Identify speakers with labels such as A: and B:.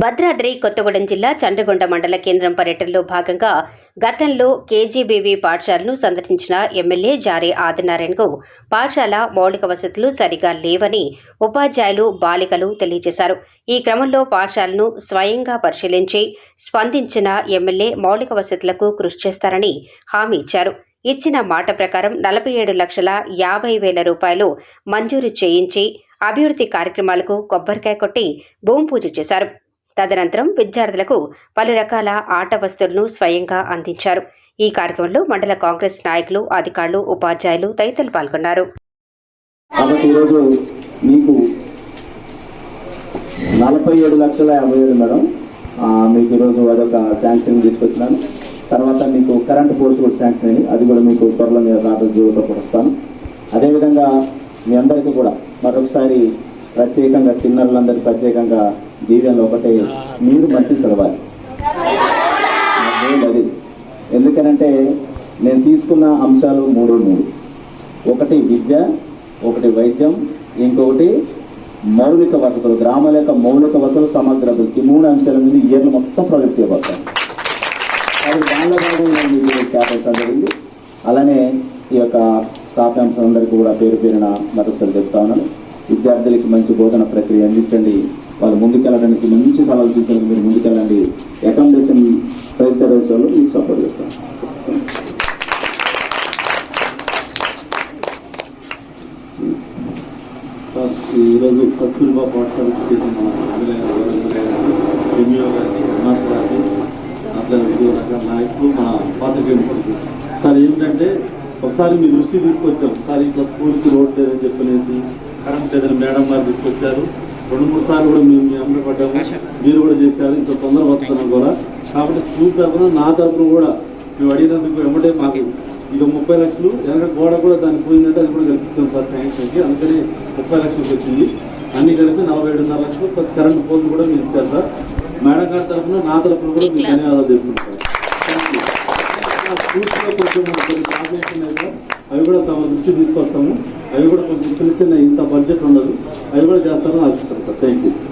A: భద్రాద్రి కొత్తగూడెం జిల్లా చండ్రగొండ మండల కేంద్రం పర్యటనలో భాగంగా గతంలో కేజీబీవీ పాఠశాలను సందర్శించిన ఎమ్మెల్యే జారీ ఆదినారాయణకు పాఠశాల మౌలిక వసతులు సరిగా లేవని ఉపాధ్యాయులు బాలికలు తెలియజేశారు. ఈ క్రమంలో పాఠశాలను స్వయంగా పరిశీలించి స్పందించిన ఎమ్మెల్యే మౌలిక వసతులకు కృషి చేస్తారని హామీ ఇచ్చారు. ఇచ్చిన మాట ప్రకారం నలభై ఏడు లక్షల యాభై వేల రూపాయలు మంజూరు చేయించి అభివృద్ధి కార్యక్రమాలకు కొబ్బరికాయ కొట్టి భూమి పూజ చేశారు. తదనంతరం విద్యార్థులకు పలు రకాల ఆట వస్తువులను స్వయంగా అందించారు. ఈ కార్యక్రమంలో మండల కాంగ్రెస్ నాయకులు అధికారులు ఉపాధ్యాయులు తదితరులు పాల్గొన్నారు.
B: మీకు నలభై ఏడు లక్షల యాభై ఏడు మేడం. మీకు ఈరోజు అదొక శాంక్షన్ తీసుకొచ్చినాను. తర్వాత మీకు కరెంట్ పోల్స్ కూడా శాంక్షన్ అయింది అది కూడా మీకు త్వరలో మీరు రాత్రి పడుస్తాను. అదేవిధంగా మీ అందరికీ కూడా మరొకసారి ప్రత్యేకంగా చిన్నారులందరికీ ప్రత్యేకంగా దీవెనలు ఒకటే మీరు మంచి చదవాలి. అది ఎందుకనంటే నేను తీసుకున్న అంశాలు మూడు మూడు. ఒకటి విద్య ఒకటి వైద్యం ఇంకొకటి మౌలిక వసతులు గ్రామాల యొక్క మౌలిక వసతులు సమగ్ర అభివృద్ధి మూడు అంశాల మీద ఈ ఇయర్లు మొత్తం ప్రాజెక్ట్ చేయబడతాను అది దానిలో భాగంగా జరిగింది. అలానే ఈ యొక్క స్థాపాంశాలందరికీ కూడా పేరు పేరున మరొకసారి చెప్తా ఉన్నాను. విద్యార్థులకి మంచి బోధన ప్రక్రియ అందించండి. వాళ్ళు ముందుకెళ్ళడానికి మంచి సలహాలు తీసుకోవడానికి మీరు ముందుకెళ్ళండి. అకామిడేషన్ ప్రయత్నాలు విషయాల్లో మీకు సపోర్ట్ చేస్తాను
C: ఈరోజు కస్తూర్బా పాఠశాల చేసిన మన గారికి అట్లా వివిధ నాయకులు మన పాత్రికేయులు సార్ ఏమిటంటే ఒకసారి మీ దృష్టి తీసుకొచ్చాం. సార్ ఇట్లా స్కూల్కి రోడ్ లేదని చెప్పనేసి కరెంట్ లేదని మేడం గారు తీసుకొచ్చారు. రెండు మూడు సార్లు కూడా మేము మీ అమ్మ పడ్డాము. మీరు కూడా చేశారు. ఇంత తొందర వస్తున్నాం కూడా. కాబట్టి స్కూల్ తరఫున నా తరఫున కూడా మేము అడిగినందుకు వెంబడే మాకు ఇక ముప్పై లక్షలు. వెనక గోడ కూడా దానికి పోయిందంటే అది కూడా కల్పిస్తాం సార్ శాంక్షన్కి అందుకని ముప్పై లక్షలకు వచ్చింది. అన్ని కలిపి నలభై ఏడున్నర లక్షలు. ప్లస్ కరెంట్ పోల్స్ కూడా మీరు ఇచ్చారు సార్. మేడం గారి తరఫున నా తరఫున కూడా మీకు ధన్యవాదాలు తెలుపుకుంటాం థ్యాంక్ యూ ఆ స్కూల్స్లో కొంచెం మనకు కొన్ని ప్రాబ్లమ్స్ ఉన్నాయి సార్. అవి కూడా తమ దృష్టి తీసుకొస్తాము. అవి కూడా కొంచెం చిన్న చిన్న ఇంత బడ్జెట్ ఉండదు. అవి కూడా చేస్తారని ఆశిస్తాను Thank you.